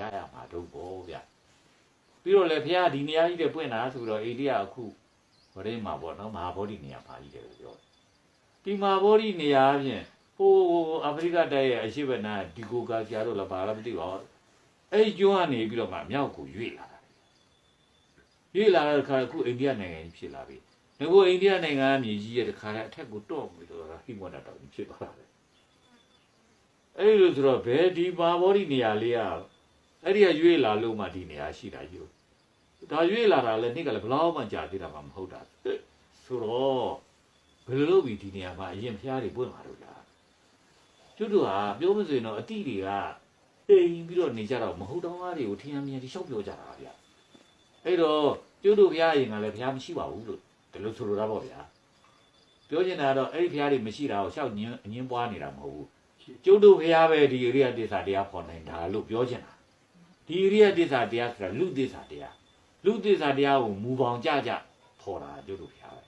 ရရမှာတော့ပေါ့ဗျပြီးတော့လေဘုရားဒီနေရာကြီးတွေပွင့်တာဆိုတော့အိန္ဒိယအခုဗရိမှာပေါ့နော်မဟာဗောဓိနေရာပါကြီးတယ်လို့ပြောတယ်ဒီမဟာဗောဓိနေရာဖြင့်ဟိုအာဖရိကတိုက်ရဲ့အရှိဘနာဒီကိုကာကျာတို့လည်းဘာလည်းမသိပါဘူးအဲ့ဒီကျွန်းကနေပြီးတော့မှမြောက်ကိုရွေ့လာတာရွေ့လာတဲ့ခါအခုအိန္ဒိယနိုင်ငံကြီးဖြစ်လာပြီငါကအိန္ဒိယနိုင်ငံကမြေကြီးရဲ့တခါတည်းအထက်ကိုတော့ပြီးတော့ဟိမဝန္တာတောင်ကြီးဖြစ်သွားတာလေအဲ့လိုဆိုတော့ဘယ်ဒီမဟာဗောဓိနေရာလေးက အဲ့ဒီကရွေ့လာလို့မှဒီနေရာရှိတာယူဒါရွေ့လာတာလည်းနေ့ကလည်းဘလောက်မှကြာသေးတာမှမဟုတ်တာဆိုတော့ဘယ်လိုလုပ်ပြီးဒီနေရာမှာအရင်ဖျားတွေပွင့်มาလို့လားကျွတ်တို့ဟာပြောမစင်တော့အတိတွေကတိမ်ပြီးတော့နေကြတော့မဟုတ်တော့ကားတွေကိုထင်ရမြင်တိရှောက်ပြောကြတာဗျအဲ့တော့ကျွတ်တို့ဖျားရင်ကလည်းဖျားမရှိပါဘူးလို့ဒီလိုဆိုလိုတာပေါ့ဗျာပြောချင်တာကတော့အဲ့ဒီဖျားတွေမရှိတာကိုရှောက်ညင်းအငင်းပွားနေတာမဟုတ်ဘူးကျွတ်တို့ဖျားပဲဒီအရိယတစ္ဆာတရားခေါ်နိုင်တာလို့ပြောချင်တာ ဒီအရိယတစ္ဆာတရားဆိုတာလူတစ္ဆာတရားလူသစ္စာတရားကိုမူပေါင်းကြကြဖော်တာကျုပ်တို့ဖျားပဲ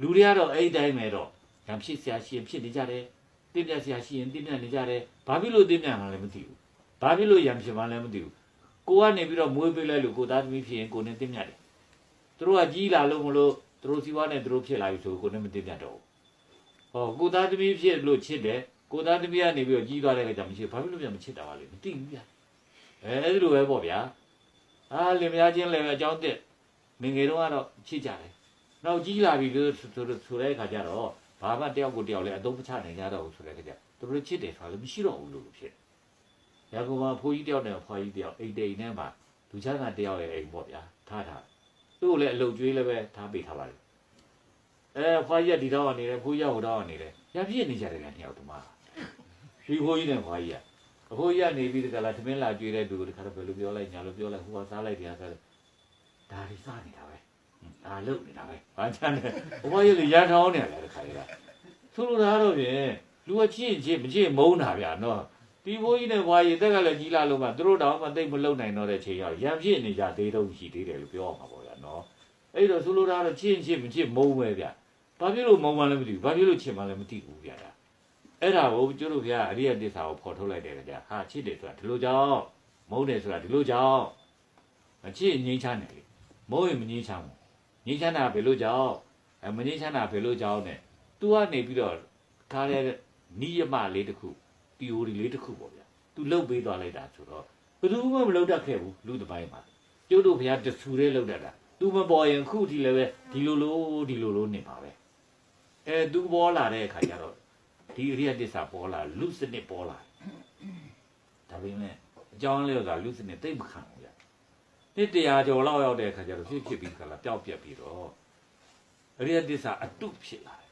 လူတွေကတော့အဲ့ဒီတိုင်းပဲတော့ရံဖြစ်ဆရာရှိရင်ဖြစ်နေကြတယ်တင်းပြတ်ဆရာရှိရင်တင်းပြတ်နေကြတယ်ဘာဖြစ်လို့တင်းပြတ်မှလည်းမသိဘူးဘာဖြစ်လို့ရံဖြစ်မှလည်းမသိဘူးကိုကနေပြီးတော့မွေးပေးလိုက်လို့ကိုသားသမီးဖြစ်ရင်ကိုနဲ့တင်းပြတ်တယ်သူတို့ကကြီးလာလို့မလို့သူတို့စီးပွားနဲ့သူတို့ဖြစ်လာပြီဆိုကိုနဲ့မတင်းပြတ်တော့ဘူးဟောကိုသားသမီးဖြစ်လို့ချစ်တယ်ကိုသားသမီးကနေပြီးတော့ကြီးသွားတဲ့အခါကျမရှိဘာဖြစ်လို့ပြန်မချစ်တာပါလဲမသိဘူးဗျ အဲအဲ့ဒီလိုပဲပေါ့ဗျာအာလင်မယားချင်းလည်းပဲအကြောင်းတက်ငယ်ငယ်တော့ကတော့ချစ်ကြတယ်။နောက်ကြီးလာပြီလို့ဆိုဆိုဆိုတဲ့အခါကျတော့ဘာမှတယောက်ကိုတယောက်လည်းအသုံးမချနိုင်ကြတော့ဘူးဆိုတဲ့အခါကျသူတို့ချစ်တယ်ဆိုတာလည်းမရှိတော့ဘူးလို့ဖြစ်။ရာကောမှာဖိုးကြီးတယောက်နဲ့ဖွားကြီးတယောက်အိမ်တိန်နဲ့မှလူချမ်းသာတယောက်ရဲ့အိမ်ပေါ့ဗျာထားထား။သူ့ကိုလည်းအလုပ်ကျွေးလည်းပဲထားပေးထားပါလေ။အဲဖွားကြီးကဒီတော့ကနေတယ်ဖိုးကြီးကဟိုတော့ကနေတယ်။ရပြည့်နေကြတယ်ကတယောက်တမ။ဒီဖိုးကြီးနဲ့ဖွားကြီးက အခုရနေပြီးတကလားသမင်းလာကြွေးတဲ့သူတခါတော့ဘယ်လိုပြောလိုက်ညာလိုပြောလိုက်ဟိုကစားလိုက်တရားစားလိုက်ဒါတွေစားနေတာပဲဒါလုတ်နေတာပဲဘာချမ်းလဲဘဝရည်ရန်ထောင်းနေတယ်တခါလေးကသူလိုတာတော့ဖြင့်လူကချစ်ချစ်မချစ်မုန်းတာဗျာနော်ဒီဘိုးကြီးနဲ့ဘွားကြီးတက်ကလည်းကြီးလာလို့မှသူတို့တော့မသိမလုံနိုင်တော့တဲ့ချိန်ရောက်ရံဖြစ်နေကြသေးတော့ရှိသေးတယ်လို့ပြောရမှာပေါ့ဗျာနော်အဲ့တော့သူလိုတာတော့ချစ်ချစ်မချစ်မုန်းပဲဗျာဘာဖြစ်လို့မုန်းမှလည်းမသိဘူးဘာဖြစ်လို့ချစ်မှလည်းမသိဘူးဗျာ အဲ့ဒါကိုကျုပ်တို့ခင်ဗျာအရိယတစ္ဆာကိုဖော်ထုတ်လိုက်တယ်ခင်ဗျာဟာချစ်တယ်ဆိုတာဒီလိုကြောင့်မုန်းတယ်ဆိုတာဒီလိုကြောင့်အချစ်ငြိမ်းချမ်းတယ်လေမုန်းရင်မငြိမ်းချမ်းဘူးငြိမ်းချမ်းတာဘယ်လိုကြောင့်အမငြိမ်းချမ်းတာဘယ်လိုကြောင့် ਨੇ သူကနေပြီးတော့ကားတဲ့နိယမလေးတစ်ခု theory လေးတစ်ခုပေါ့ဗျာသူလုတ်ပေးသွားလိုက်တာဆိုတော့ဘယ်သူမှမလုတ်တတ်ခဲ့ဘူးလူတစ်ပိုင်းမှာကျုပ်တို့ခင်ဗျာတဆူလေးလုတ်တတ်တာသူမပေါ်ရင်ခုထိလည်းပဲဒီလိုလိုဒီလိုလိုနေပါပဲအဲသူပေါ်လာတဲ့အခါကျတော့ ဒီအရိယတစ္ဆာပေါ်လာလူစနစ်ပေါ်လာဒါပေမဲ့အကြောင်းလေးကလူစနစ်သိမ့်မခံဘူးဗျနှစ်တရာကျော်လောက်ရောက်တဲ့အခါကျတော့ဖြစ်ဖြစ်ပြီးခါလာပျောက်ပြက်ပြီးတော့အရိယတစ္ဆာအတုဖြစ်လာတယ်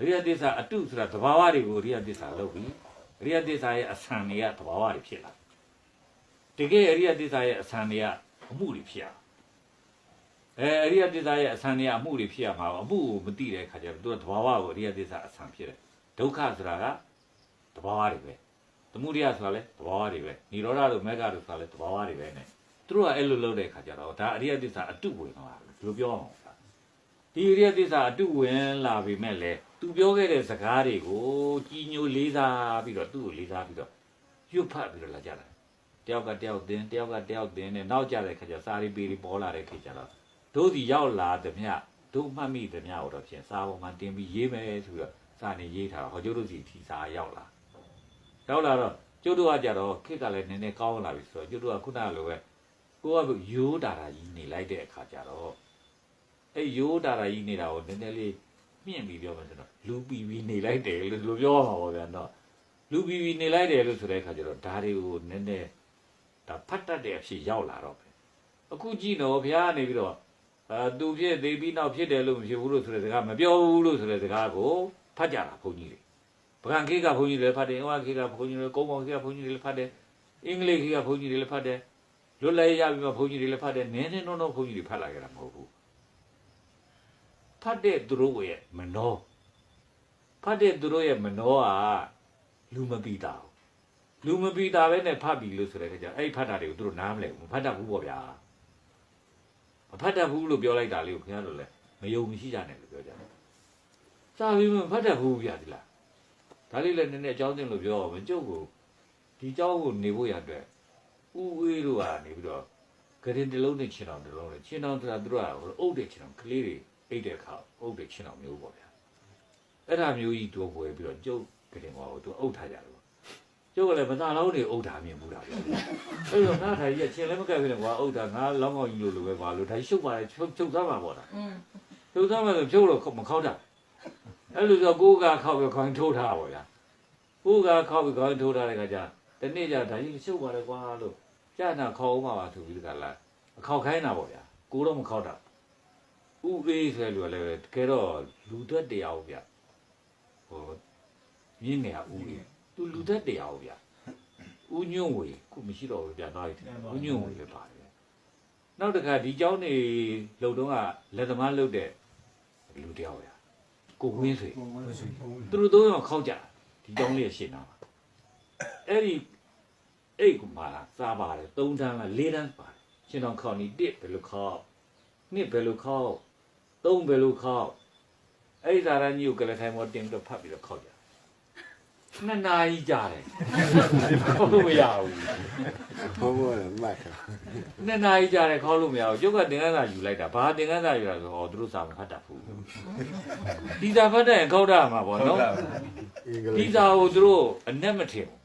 အရိယတစ္ဆာအတုဆိုတာသဘာဝတွေကိုအရိယတစ္ဆာလုပ်ပြီးအရိယတစ္ဆာရဲ့အဆံတွေကသဘာဝတွေဖြစ်လာတကယ်အရိယတစ္ဆာရဲ့အဆံတွေကအမှုတွေဖြစ်ရအဲအရိယတစ္ဆာရဲ့အဆံတွေကအမှုတွေဖြစ်ရမှာအမှုကိုမသိတဲ့အခါကျတော့သူကသဘာဝကိုအရိယတစ္ဆာအဆံဖြစ်တယ် ဒုက္ခဆိုတာကတဘာဝတွေပဲသမုဒိယဆိုတာလည်းတဘာဝတွေပဲនិရောဓတို့မေဃတို့ဆိုတာလည်းတဘာဝတွေပဲနဲ့သူတို့ကအဲ့လိုလုပ်တဲ့အခါကျတော့ဒါအရိယသစ္စာအတုဝင်လာတယ်ဘယ်လိုပြောအောင်လဲဒီအရိယသစ္စာအတုဝင်လာပြီမဲ့လေသူပြောခဲ့တဲ့စကားတွေကိုကြီးညိုလေးစားပြီးတော့သူ့ကိုလေးစားပြီးတော့ရွတ်ဖတ်ပြီးတော့လာကြတာတယောက်ကတယောက်တင်တယောက်ကတယောက်တင်နဲ့နောက်ကြတဲ့ခါကျစာရီပေရီပေါ်လာတဲ့ခေတ်ကျတော့တို့စီရောက်လာသည်မြတို့မှတ်မိသည်မြကိုတော့ဖြင့်စာပေါ်မှာတင်ပြီးရေးမယ်ဆိုပြီးတော့ စာနေရေးထားတာဟောကျုပ်တို့စီထီစာရောက်လာရောက်လာတော့ကျုပ်တို့ကကြတော့ခက်ကလည်းနည်းနည်းကောင်းလာပြီဆိုတော့ကျုပ်တို့ကခုနကလိုပဲကိုကရိုးတာတာကြီးနေလိုက်တဲ့အခါကျတော့အဲရိုးတာတာကြီးနေတာကိုနည်းနည်းလေးမြင့်ပြီးပြောမှဆိုတော့လူပီပီနေလိုက်တယ်လို့လိုပြောမှာပေါ့ဗျာတော့လူပီပီနေလိုက်တယ်လို့ဆိုတဲ့အခါကျတော့ဒါတွေကိုနည်းနည်းဒါဖတ်တတ်တဲ့အဖြစ်ရောက်လာတော့ပဲအခုကြည့်တော့ဘုရားကနေပြီးတော့အာသူဖြစ်သေးပြီးနောက်ဖြစ်တယ်လို့မဖြစ်ဘူးလို့ဆိုတဲ့စကားမပြောဘူးလို့ဆိုတဲ့စကားကို ဖတ်ကြတာဘုန်းကြီးတွေပကံခေတ်ကဘုန်းကြီးတွေလည်းဖတ်တယ်ဟောခေတ်ကဘုန်းကြီးတွေကုန်းပေါင်းခေတ်ကဘုန်းကြီးတွေလည်းဖတ်တယ်အင်္ဂလိပ်ခေတ်ကဘုန်းကြီးတွေလည်းဖတ်တယ်လွတ်လပ်ရပြီးမှဘုန်းကြီးတွေလည်းဖတ်တယ်နည်းနည်းတော့တော့ဘုန်းကြီးတွေဖတ်လာကြတာမဟုတ်ဘူးဖတ်တဲ့သူတို့ရဲ့မနောဖတ်တဲ့သူတို့ရဲ့မနောကလူမပီတာဘူးလူမပီတာပဲနဲ့ဖတ်ပြီလို့ဆိုတဲ့အခါကျအဲ့ဒီဖတ်တာတွေကိုသူတို့နားမလဲဘူးမဖတ်တတ်ဘူးပေါ့ဗျာမဖတ်တတ်ဘူးလို့ပြောလိုက်တာလေးကိုခင်ဗျားတို့လည်းမယုံမရှိကြနဲ့လို့ပြောကြတယ် စာပြီးမှဖတ်တတ်ဘူးဗျာဒီလားဒါလေးလည်းနည်းနည်းအကြောင်းသိလို့ပြောအောင်မကျုပ်ကိုဒီเจ้าကိုနေဖို့ရအတွက် ဥဝေးတို့ကနေပြီးတော့ဂရင်တစ်လုံးနဲ့ချင်းအောင်တစ်လုံးနဲ့ချင်းအောင်ဆိုတာသူတို့ကအုပ်တဲ့ချင်းအောင်ကလေးတွေအိတ်တဲ့အခါအုပ်တဲ့ချင်းအောင်မျိုးပေါ့ဗျာအဲ့ဒါမျိုးကြီးတူဝယ်ပြီးတော့ကျုပ်ဂရင်ဘောကိုသူအုပ်ထားကြတယ်ပေါ့ကျုပ်ကလည်းမသားလုံးတွေအုပ်ထားမြင်ဘူးတာဗျာအဲ့တော့ငါထိုင်ကြီးကချင်းလည်းမကပ်ဘူးနဲ့ကွာအုပ်တာငါလောင်းကောင်းကြီးလိုလိုပဲကွာလို့ထိုင်ရှုပ်ပါလေချုပ်ချုပ်သားမှာပေါ့တာ อืม ဖြုတ်သားမှဆိုဖြုတ်တော့မခောက်တာ အဲ့လိုဆိုကိုယ်ကခောက်ပြီးခေါင်းထိုးထားပါဗျာကိုယ်ကခောက်ပြီးခေါင်းထိုးထားတဲ့ခါကျတနေ့ကျဒါကြီးရှုပ်ပါလေကွာလို့ကြာနာခေါက်အောင်ပါပါဆိုပြီးတကလားအခောက်ခိုင်းတာပေါ့ဗျာကိုတော့မခောက်တာဥအေးဆိုလို့လည်းတကယ်တော့လူသက်တရားဗျာဟိုမြင်းငယ်ဥအေးသူလူသက်တရားဗျာဥညွန့်ဝေခုမရှိတော့ဘူးဗျာတော့ဥညွန့်ဝေပဲပါတယ်နောက်တစ်ခါဒီเจ้าနေလုံတော့ကလက်သမားလုတ်တဲ့ လူတယောက်ရကိုဝင်းဆွေ ကိုဝင်းဆွေသူတို့သုံးယောက်ခောက်ကြဒီတောင်းလေးရှင်းတာပါအဲ့ဒီအဲ့ကမှစားပါတယ်၃တန်းလား၄တန်းပါတယ်ရှင်းတော့ခောက်နီတစ်ဘယ်လိုခောက်နှစ်ဘယ်လိုခောက်သုံးဘယ်လိုခောက်အဲ့ဒီသာရကြီးကိုကလထိုင်မောတင်ပြီးတော့ဖတ်ပြီးတော့ခောက်ကြ နှစ်နာရီကြာတယ်ခောက်လို့မရဘူးဘုံဘောလည်းမှတ်တယ်နှစ်နာရီကြာတယ်ခောက်လို့မရဘူးကျုပ်ကတင်ကန်းစာယူလိုက်တာဘာတင်ကန်းစာယူတာဆိုတော့သူတို့စာမဖတ်တတ်ဘူးဒီစာဖတ်တဲ့ခောက်တာမှာပေါ့နော်အင်္ဂဒီလိပ်စာကိုသူတို့အနက်မထင်ဘူး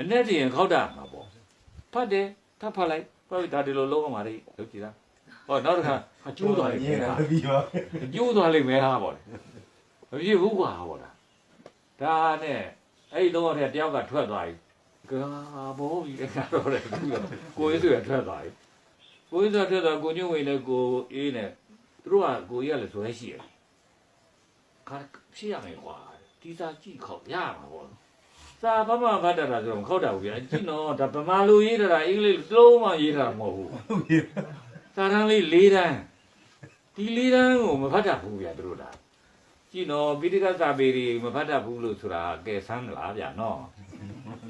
အနက်ထင်ရင်ခောက်တာမှာပေါ့ဖတ်တယ်ထပ်ဖတ်လိုက်ဖတ်ပြီးဒါဒီလိုလုံးအောင်ပါလေလုပ်ကြည့်တာဟောနောက်တစ်ခါအကျိုးသွားလိမ့်မယ်ဟာပြီးပါအကျိုးသွားလိမ့်မယ်ဟာပေါ့လေမဖြစ်ဘူးကွာပေါ့လားဒါနဲ့ အဲ့ဒီတော့တဲ့တယောက်ကထွက်သွားပြီကာဘောကြီးလည်းကတော့တယ်သူကကိုရေးဆိုရထွက်သွားပြီကိုရေးဆိုထွက်သွားကိုညွန့်ဝင်နဲ့ကိုအေးနဲ့သူတို့ကကိုကြီးကလည်းဇွဲရှိတယ်ခါဖြစ်ရမယ်ကွာဒီစာကြည့်ခေါက်ရမှာပေါ့စာဘာမှဖတ်တတ်တာဆိုတော့မခောက်တာဘူးဗျာကြည့်နော်ဒါဗမာလူရေးတာအင်္ဂလိပ်တစ်လုံးမှရေးတာမဟုတ်ဘူးစာတန်းလေး၄တန်းဒီ၄တန်းကိုမဖတ်တတ်ဘူးဗျာသူတို့ဒါ ကြည့်နော်ပိဋကစာပေတွေမဖတ်တတ်ဘူးလို့ဆိုတာကဲဆန်းလားဗျာနော်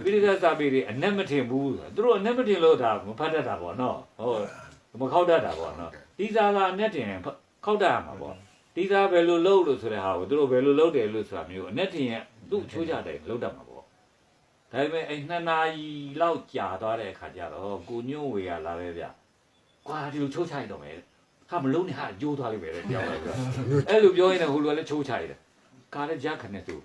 ပိဋကစာပေတွေအနက်မထင်ဘူးဆိုတာသူတို့အနက်မထင်လို့ဒါမဖတ်တတ်တာပေါ့နော်ဟုတ်မခောက်တတ်တာပေါ့နော်ဒီစာကအနက်တင်ခောက်တတ်ရမှာပေါ့ဒီစာဘယ်လိုလုပ်လို့ဆိုတဲ့ဟာကိုသူတို့ဘယ်လိုလုပ်တယ်လို့ဆိုတာမျိုးအနက်တင်ရဲ့သူ့ချိုးကြတယ်လုပ်တတ်မှာပေါ့ဒါပေမဲ့အဲ့နှစ်နာရီလောက်ကြာသွားတဲ့အခါကျတော့ကိုညွန့်ဝေရလာပဲဗျ။ကွာဒီလိုချိုးချိုက်တော့မယ်။ ဟာမလုံးနဲ့ဟာကျိုးသွားလိမ့်မယ်တဲ့ပြောင်းလိုက်ဗျ။အဲ့လိုပြောရင်လည်းဟိုလိုလည်းချိုးချိုက်တယ်။ကားလည်းကြားခနဲ့သူ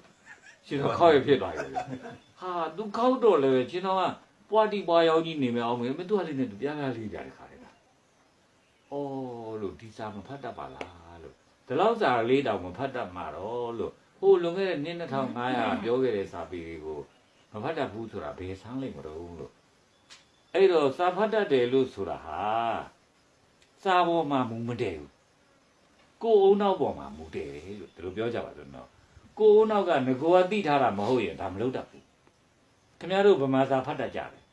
ရှင်တော့ခောက်ရဖြစ်သွားပြီဗျ။ဟာသူခောက်တော့လည်းရှင်တော့ကပွားတီပွားရောက်ကြီးနေမယ်အောင်မယ်မသူကလေးနဲ့သူပြားပြားလေးကြတယ်ခါတယ်။အော်လို့ဒီစာမဖတ်တတ်ပါလားလို့ဒီလောက်စာလေးတောင်မဖတ်တတ်မှာတော့လို့ဟိုလွန်ခဲ့တဲ့နှစ်2500ပြောခဲ့တဲ့စာပေတွေကိုမဖတ်တတ်ဘူးဆိုတာဘယ်ဆန်းလိမ့်မလို့လို့အဲ့တော့စာဖတ်တတ်တယ်လို့ဆိုတာဟာ စာပေါ်မှာမူမတည့်ဘူးကိုယ်အုံနောက်ပေါ်မှာမူတည့်တယ်လို့ဒီလိုပြောကြပါစို့နော်ကိုယ်အုံနောက်ကငကောသိထားတာမဟုတ်ရင်ဒါမလုပ်တတ်ဘူးခင်ဗျားတို့ဗမာစာဖတ်တတ်ကြတယ်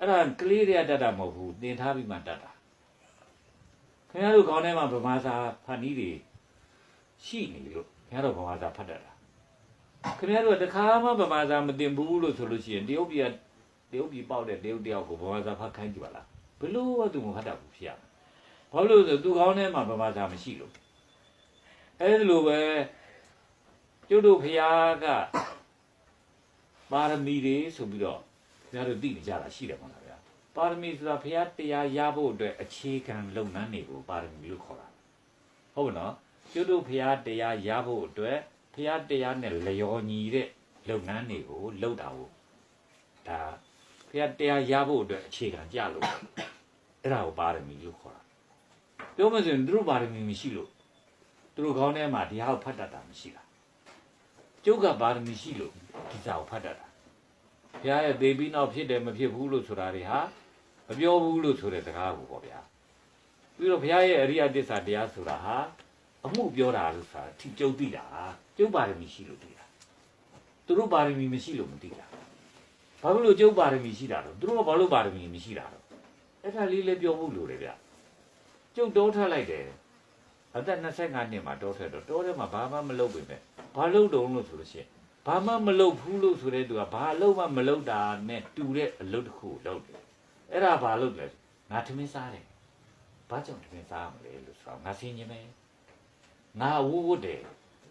အဲ့ဒါကလေးတွေကတတ်တာမဟုတ်ဘူးသင်ထားပြီးမှတတ်တာခင်ဗျားတို့ခေါင်းထဲမှာဗမာစာဖတ်နည်းတွေရှိနေလို့ခင်ဗျားတို့ဗမာစာဖတ်တတ်တာခင်ဗျားတို့ကတခါမှဗမာစာမတင်ဘူးလို့ဆိုလို့ရှိရင်တရုတ်ပြည်ကတရုတ်ပြည်ပေါက်တဲ့တရုတ်တယောက်ကိုဗမာစာဖတ်ခိုင်းကြည့်ပါလားဘလို့ကသူမဖတ်တတ်ဘူးဖြစ်ရမယ် ဘာလို့လဲဆိုသူကောင်းထဲမှာဗမာစာမရှိလို့အဲ့ဒီလိုပဲကျုပ်တို့ဖျားကပါရမီတွေဆိုပြီးတော့ခင်ဗျားတို့သိနေကြတာရှိတယ်မဟုတ်လားဗျာပါရမီဆိုတာဖျားတရားရဖို့အတွက်အခြေခံလုပ်ငန်းတွေကိုပါရမီလို့ခေါ်တာဟုတ်ပါနော်ကျုပ်တို့ဖျားတရားရဖို့အတွက်ဖះတရားနဲ့လျော်ညီတဲ့လုပ်ငန်းတွေကိုလုပ်တာကိုဒါဖះတရားရဖို့အတွက်အခြေခံကြလို့အဲ့ဒါကိုပါရမီလို့ခေါ်တာ ပြောမစင်သူတို့ပါရမီမရှိလို့သူတို့ခေါင်းထဲမှာဒီဟာကိုဖတ်တတ်တာမရှိတာကျုပ်ကပါရမီရှိလို့ဒီစာကိုဖတ်တတ်တာဖះရဲ့သေပြီးနောက်ဖြစ်တယ်မဖြစ်ဘူးလို့ဆိုတာတွေဟာမပြောဘူးလို့ဆိုတဲ့စကားကိုပေါ့ဗျာပြီးတော့ဖះရဲ့အရိယတစ္ဆာတရားဆိုတာဟာအမှုပြောတာလို့ဆိုတာထိကျုပ်သိတာကျုပ်ပါရမီရှိလို့သိတာသူတို့ပါရမီမရှိလို့မသိတာဘာလို့လို့ကျုပ်ပါရမီရှိတာတော့သူတို့ကဘာလို့ပါရမီမရှိတာတော့အဲ့ဒါလေးလည်းပြောဖို့လိုတယ်ဗျ ကျုံတိုးထွက်လိုက်တယ်အသက်25နှစ်မှာတိုးထွက်တော့တိုးထဲမှာဘာမှမလုပ်ပေမဲ့ဘာလုပ်တုံးလို့ဆိုလို့ရှိရင်ဘာမှမလုပ်ဘူးလို့ဆိုတဲ့သူကဘာလုပ်မှမလုပ်တာနဲ့တူတဲ့အလုပ်တစ်ခုလုပ်တယ်အဲ့ဒါဘာလုပ်လဲငါထမင်းစားတယ်ဘာကြောင့်ထမင်းစားမလဲလို့ဆိုတော့ငါဆင်းခြင်းပဲငါဝူးဝတ်တယ်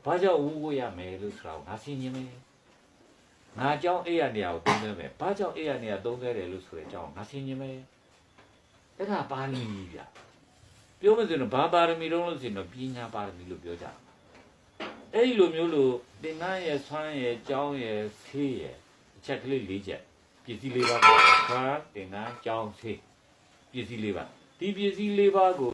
ဘာကြောင့်ဝူးဝတ်ရမယ်လို့ဆိုတော့ငါဆင်းခြင်းပဲငါကြောင့်အဲ့ရနေရာကိုသုံးသွဲမယ်ဘာကြောင့်အဲ့ရနေရာသုံးသွဲတယ်လို့ဆိုတဲ့အကြောင်းငါဆင်းခြင်းပဲအဲ့ဒါပါဠိကြီးဗျာ ပြောမယ်ဆိုရင်ဘာပါရမီလုံးလို့ဆိုရင်တော့ပညာပါရမီလို့ပြောကြတာအဲ့ဒီလိုမျိုးလို့သင်္ကန်းရဲ့ဆွမ်းရဲ့ကြောင်းရဲ့ဆေးရဲ့အချက်ကလေး၄ချက်ပစ္စည်း၄ပါးပါဆွမ်းသင်္ကန်းကြောင်းဆေးပစ္စည်း၄ပါးဒီပစ္စည်း၄ပါးကို